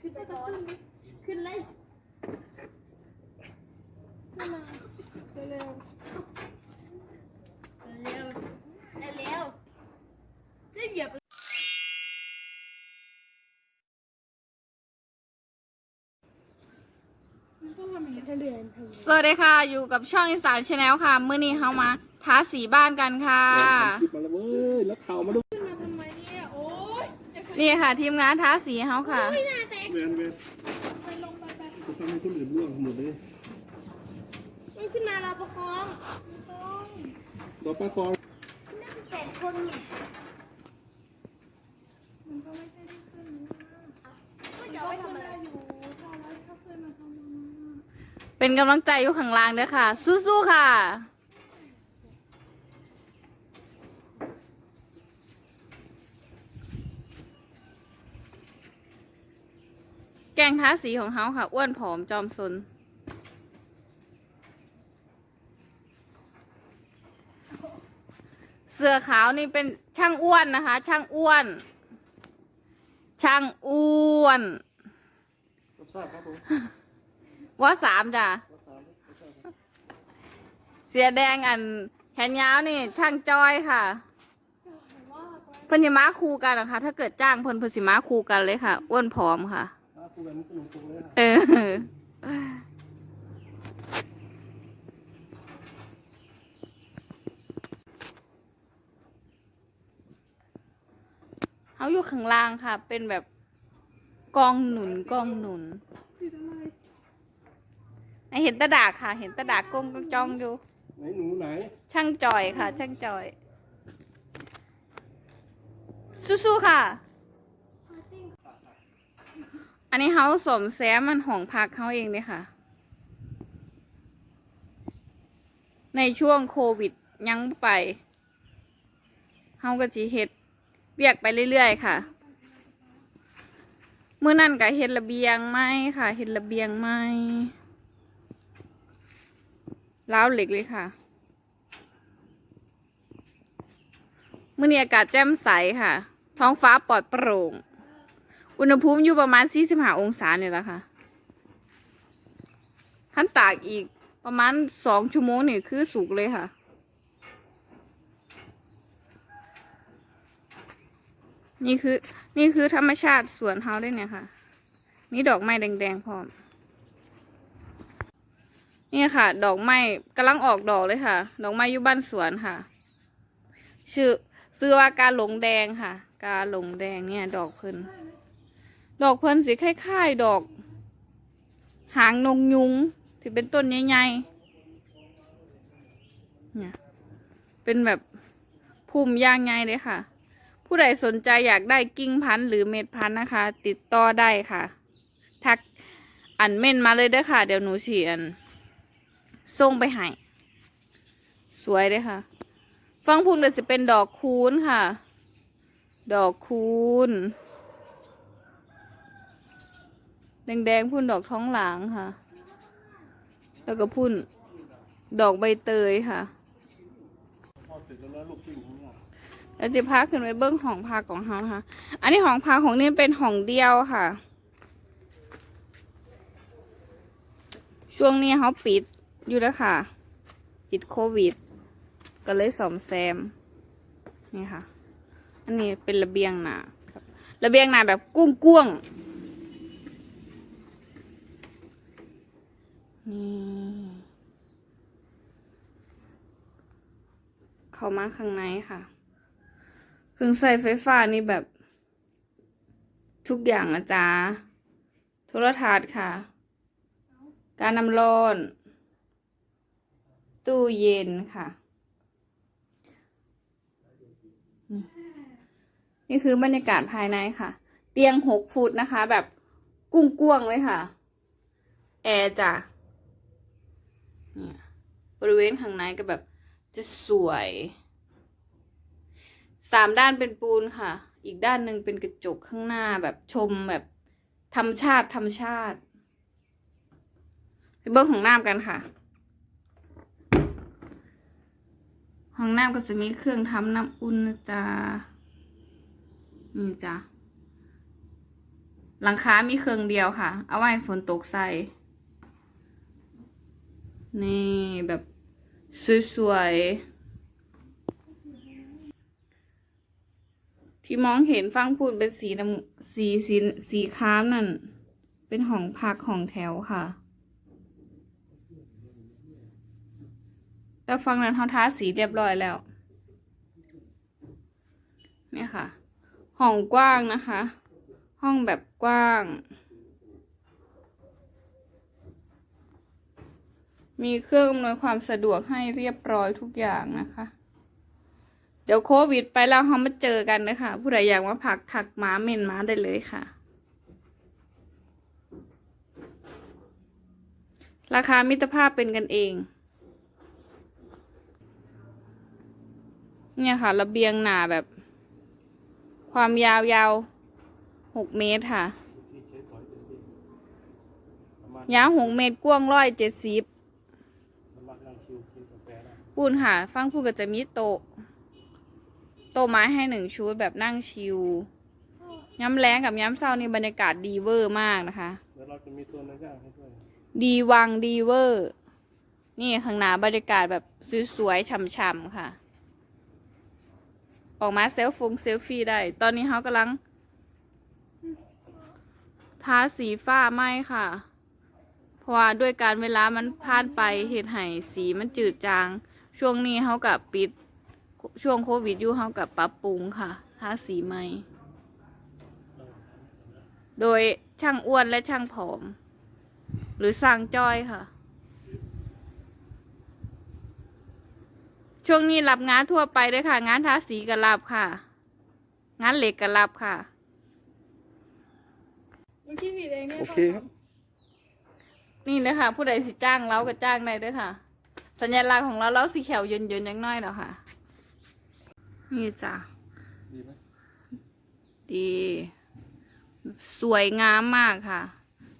ขึ้นไปก่อนขึ้นเลยขึ้นมาเร็วเร็วเร็วเร็วจะเหยียบมันต้องทำอย่างนี้ถ้าเรียนทำสวัสดีค่ะ อยู่กับช่องอีสานชาแนลค่ะ มื้อนี้เรามาทาสีบ้านกันค่ะหยิบมาแล้วเว้ยแล้วเข่ามาดูนี่ค่ะ ทีมงานทาสีเขาค่ะ เวนเวนไปลงไปไปจะทำให้คนอื่นร่วงหมดเลยมันขึ้นมาเราประคองไม่ต้องต่อป้าคองน่าจะแปดคนเนี่ยมันก็ไม่ใช่ได้ขึ้นนะก็มันจะก็เอาไว้ขึ้นทำอะไรได้อยู่ถ้าไว้ถ้าขึ้นมาทำไมเป็นกำลังใจอยู่ข้างล่างด้วยค่ะ สู้ๆค่ะ แกงทาสีของเขาค่ะ อ้วนผอมจอมซนเสื้อขาวนี่เป็นช่างอ้วนนะคะ ช่างอ้วน ช่างอ้วนรับทราบครับผมว่าสามจ้ะรับทราบรับทราบครับเสียแดงอันแขนยาวนี่ ช่างจอยค่ะ เพิ่นจะมาคู่กันนะคะ ถ้าเกิดจ้างเพิ่นเพิ่นสิมาคู่กันเลยค่ะ อ้วนผอมค่ะ ถ้าคุยกันก็ลงตรงเลยนะเออ เขาอยู่ข้างล่างค่ะ เป็นแบบกองหนุนกองหนุนคือทำไมไอเห็นตะดากค่ะ เห็นตะดากกงจองอยู่ ไหนหนูไหนช่างจอยค่ะ ช่างจอย สู้ๆค่ะอั นนี้เขาสมแซมมันของพักเขาเองเลยค่ะ ในช่วงโควิดยังไปเขาก็จีเฮ็ดเบียกไปเรื่อยๆค่ะเมื่อนั่นก็เฮ็ดระเบียงไหมค่ะเฮ็ดระเบียงไหมล้าวเหล็กเลยค่ะเมื่อนี้อากาศแจ่มใสค่ะ ท้องฟ้าปลอดโปร่ง อุณหภูมิอยู่ประมาณ45องศาเนี่ยแหละค่ะขั้นตากอีกประมาณ2ชั่วโมงนี่คือสุกเลยค่ะ นี่คือ นี่คือธรรมชาติสวนเฮาได้เนี่ยค่ะ มีดอกไม้แดงๆพร้อม นี่ค่ะ ดอกไม้กำลังออกดอกเลยค่ะ ดอกไม้อยู่บ้านสวนค่ะ ชื่อซื้อว่ากาหลงแดงค่ะ กาหลงแดงเนี่ย ดอกเพิ่น ดอกเพิ่นสีคล้ายๆดอก หางนกยุงที่เป็นต้นใหญ่ๆเนี่ยเป็นแบบพุ่มย่างไงเลยค่ะ ผู้ใดสนใจอยากได้กิ่งพันธุ์หรือเม็ดพันธุ์นะคะ ติดต่อได้ค่ะ ทักอันเม่นมาเลยเด้อค่ะ เดี๋ยวหนูฉีอันส่งไปให้สวยเลยค่ะ ฟังพุ่นก็จะเป็นดอกคูณค่ะ ดอกคูณ แดงๆพุ่นดอกท้องหลางค่ะ แล้วก็พุ่นดอกใบเตยค่ะเราจะพักขึ้นไปเบิ้องห้องพักของเขานะคะอันนี้ห้องพักของนี่เป็นห้องเดียวค่ะ ช่วงนี้เขาปิดอยู่แล้วค่ะปิดโควิด ก็เลยสอมแซม นี่ค่ะ อันนี้เป็นระเบียงหนาระเบียงหนาแบบกุ้งกวง นี่เข้ามาข้างในค่ะ เครื่องใส่ไฟฟ้านี่แบบ ทุกอย่างนะจ๊ะโทรทัศน์ค่ะ การนำร้อน ตู้เย็นค่ะ นี่คือบรรยากาศภายในค่ะ เตียงหกฟุตนะคะ แบบกุ้งกวงๆเลยค่ะ แอร์จ้ะ บริเวณข้างในก็แบบจะสวยสามด้านเป็นปูนค่ะ อีกด้านหนึ่งเป็นกระจกข้างหน้าแบบชมแบบธรรมชาติธรรมชาติไปเบิ้งของน้ำกันค่ะห้องน้ำก็จะมีเครื่องทำน้ำอุ่นนะจ๊ะนี่จ้ะหลังคามีเครื่องเดียวค่ะ เอาไว้ฝนตกใส่ นี่แบบสวยๆ ที่มองเห็นฟังพูดเป็นสีน้ำสีสีสีครามนั่น เป็นห้องพักของแถวค่ะ แต่ฟังนั้นเขาทาสีเรียบร้อยแล้ว เนี่ยค่ะ ห้องกว้างนะคะ ห้องแบบกว้าง มีเครื่องอำนวยความสะดวกให้เรียบร้อยทุกอย่างนะคะ เดี๋ยวโควิดไปแล้วเรามาเจอกันนะคะผู้ใดอยากมาผักถักหมาเม่นหมาได้เลยค่ะ ราคามิตรภาพเป็นกันเอง เนี่ยค่ะ ระเบียงหนาแบบ ความยาวยาวหกเมตรค่ะ ยาณยาวหกเมตรกว้างร้อยเจ็ดสิบ ปูนค่ะ ฟังพูดก็จะมีโต๊ะโต๊ะไม้ให้หนึ่งชุดแบบนั่งชิวย้ำแรงกับย้ำเศร้านี่บรรยากาศดีเวอร์มากนะคะเดี๋ยวเราจะมีตัวเนื้อย่างให้ด้วยดีวังดีเวอร์ นี่ข้างหน้าบรรยากาศแบบสวยๆฉ่ำๆค่ะ ออกมาเซลฟงเซลฟี่ได้ ตอนนี้เขากำลังทาสีฟ้าไหมค่ะเพ ราะว่าด้วยการเวลามันผ่านไปเหตุให้สีมันจืดจาง ช่วงนี้เขากับปิด ช่วงโควิดอยู่เขากับปรับปรุงค่ะทาสีใหม่ โดยช่างอ้วนและช่างผอม หรือสั่งจอยค่ะ ช่วงนี้รับงานทั่วไปด้วยค่ะ งานทาสีก็รับค่ะ งานเหล็กก็รับค่ะ โอเคครับ นี่นะคะผู้ใดสิจ้างเราก็จ้างได้ด้วยค่ะ สัญลักษณ์ของเราเราสีเขียวเย็นยังน้อยแล้วค่ะ นี่จ้ะดีไหมดี สวยงามมากค่ะ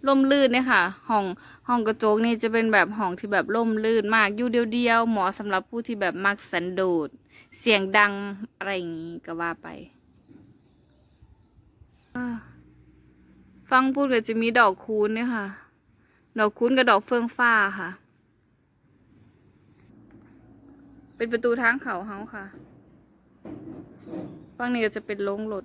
ร่มลื่นเนี่ยค่ะ ห้องห้องกระจกนี่จะเป็นแบบห้องที่แบบร่มลื่นมากอยู่เดียวๆเหมาะสำหรับผู้ที่แบบมักสันโดษเสียงดังอะไรอย่างนี้ก็ว่าไปฟังพูดก็จะมีดอกคูณเนี่ยค่ะ ดอกคุ้นกับดอกเฟื่องฟ้าค่ะ เป็นประตูทางเขาเฮาค่ะฝั่งนี้ก็จะเป็นโรงรถ